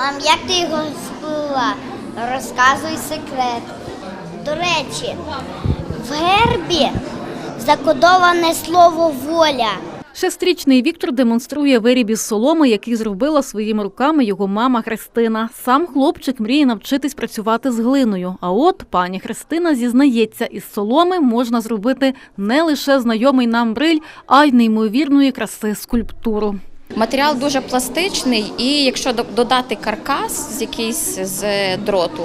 Мам, як ти його збила? Розказуй секрет. До речі, в гербі закодоване слово воля. Шестирічний Віктор демонструє виріб із соломи, який зробила своїми руками його мама Христина. Сам хлопчик мріє навчитись працювати з глиною. А от пані Христина зізнається, із соломи можна зробити не лише знайомий нам бриль, а й неймовірної краси скульптуру. Матеріал дуже пластичний, і якщо додати каркас з якийсь з дроту,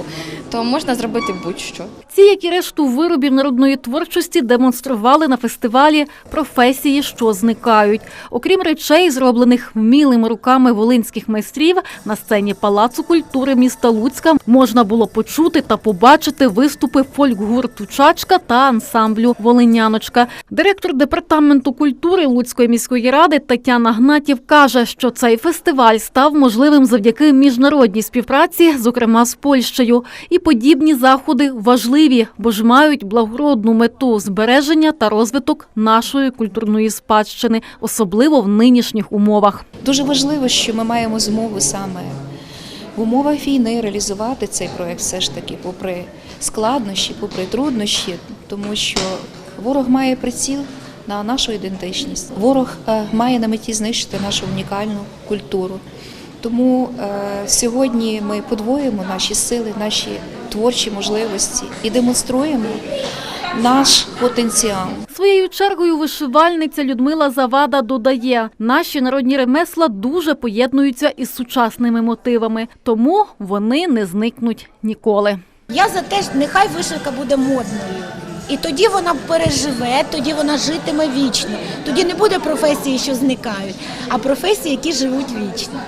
то можна зробити будь-що. Ці, як і решту виробів народної творчості, демонстрували на фестивалі професії, що зникають. Окрім речей, зроблених вмілими руками волинських майстрів, на сцені Палацу культури міста Луцька можна було почути та побачити виступи фольк-гурту Чачка та ансамблю Волиняночка. Директор департаменту культури Луцької міської ради Тетяна Гнатів каже, що цей фестиваль став можливим завдяки міжнародній співпраці, зокрема з Польщею. І подібні заходи важливі, бо ж мають благородну мету збереження та розвиток нашої культурної спадщини, особливо в нинішніх умовах. Дуже важливо, що ми маємо змогу саме в умовах війни реалізувати цей проект, все ж таки, попри складнощі, попри труднощі, тому що ворог має приціл на нашу ідентичність. Ворог е, має на меті знищити нашу унікальну культуру. Тому е, сьогодні ми подвоїмо наші сили, наші творчі можливості і демонструємо наш потенціал. Своєю чергою вишивальниця Людмила Завада додає, наші народні ремесла дуже поєднуються із сучасними мотивами, тому вони не зникнуть ніколи. Я за те, що нехай вишивка буде модною. І тоді вона переживе, тоді вона житиме вічно. Тоді не буде професії, що зникають, а професії, які живуть вічно.